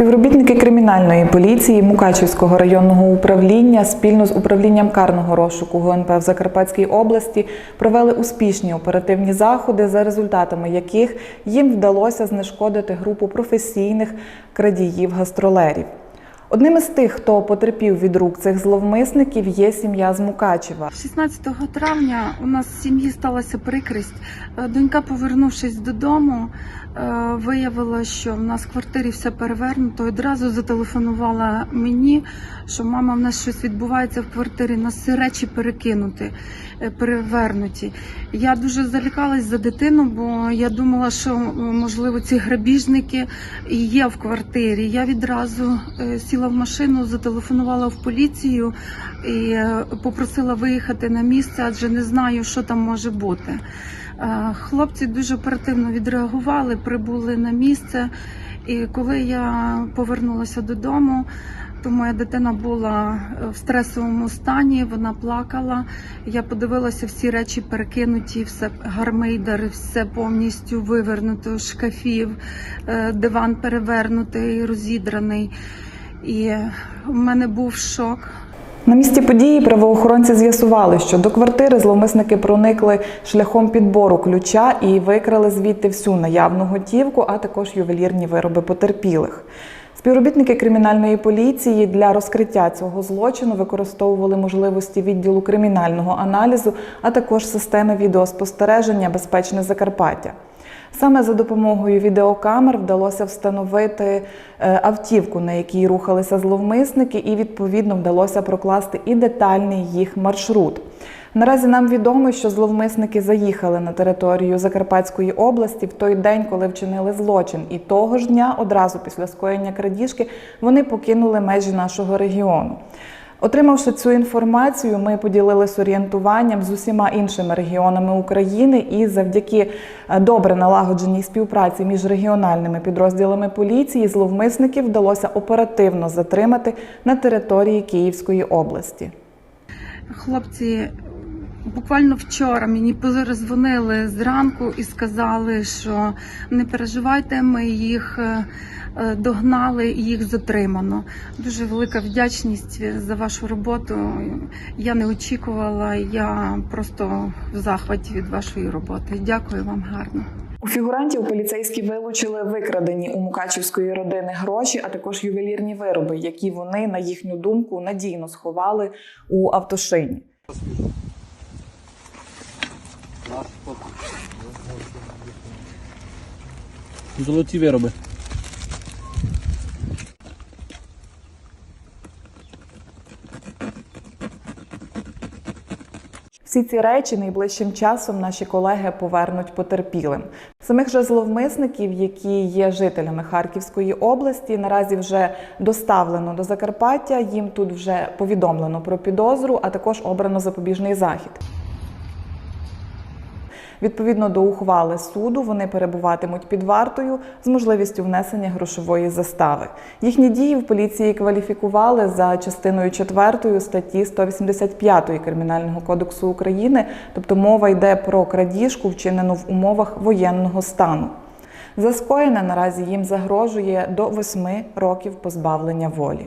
Співробітники кримінальної поліції Мукачівського районного управління спільно з управлінням карного розшуку ГУНП в Закарпатській області провели успішні оперативні заходи, за результатами яких їм вдалося знешкодити групу професійних крадіїв-гастролерів. Одним із тих, хто потерпів від рук цих зловмисників, є сім'я з Мукачева. 16 травня у нас в сім'ї сталася прикрість. Е, Донька, повернувшись додому, е, виявила, що в нас в квартирі все перевернуто. Одразу зателефонувала мені, що мама, в нас щось відбувається в квартирі, нас всі речі перекинуті, е, перевернуті. Я дуже залякалась за дитину, бо я думала, що можливо ці грабіжники є в квартирі. Я відразу е, сіла в машину, зателефонувала в поліцію і е, попросила виїхати на місце, адже не знаю, що там може бути. Е, Хлопці дуже оперативно відреагували, прибули на місце. І коли я повернулася додому, то моя дитина була е, в стресовому стані, вона плакала. Я подивилася, всі речі перекинуті, все гармейдер, все повністю вивернуто, шкафів, диван перевернутий, розідраний. І в мене був шок. На місці події правоохоронці з'ясували, що до квартири зловмисники проникли шляхом підбору ключа і викрали звідти всю наявну готівку, а також ювелірні вироби потерпілих. Співробітники кримінальної поліції для розкриття цього злочину використовували можливості відділу кримінального аналізу, а також системи відеоспостереження Безпечне Закарпаття. Саме за допомогою відеокамер вдалося встановити е, автівку, на якій рухалися зловмисники, і відповідно вдалося прокласти і детальний їх маршрут. Наразі нам відомо, що зловмисники заїхали на територію Закарпатської області в той день, коли вчинили злочин, і того ж дня, одразу після скоєння крадіжки, вони покинули межі нашого регіону. Отримавши цю інформацію, ми поділилися орієнтуванням з усіма іншими регіонами України, і завдяки е, добре налагодженій співпраці між регіональними підрозділами поліції зловмисників вдалося оперативно затримати на території Київської області. Хлопці буквально вчора мені перезвонили зранку і сказали, що не переживайте, ми їх е, е, догнали і їх затримано. Дуже велика вдячність за вашу роботу. Я не очікувала, я просто в захваті від вашої роботи. Дякую вам гарно. У фігурантів поліцейські вилучили викрадені у Мукачівської родини гроші, а також ювелірні вироби, які вони, на їхню думку, надійно сховали у автошині. Золоті вироби. Всі ці речі найближчим часом наші колеги повернуть потерпілим. Самих же зловмисників, які є жителями Харківської області, наразі вже доставлено до Закарпаття. Їм тут вже повідомлено про підозру, а також обрано запобіжний захід. Відповідно до ухвали суду, вони перебуватимуть під вартою з можливістю внесення грошової застави. Їхні дії в поліції кваліфікували за частиною 4 статті 185 Кримінального кодексу України, тобто мова йде про крадіжку, вчинену в умовах воєнного стану. За скоєне наразі їм загрожує до 8 років позбавлення волі.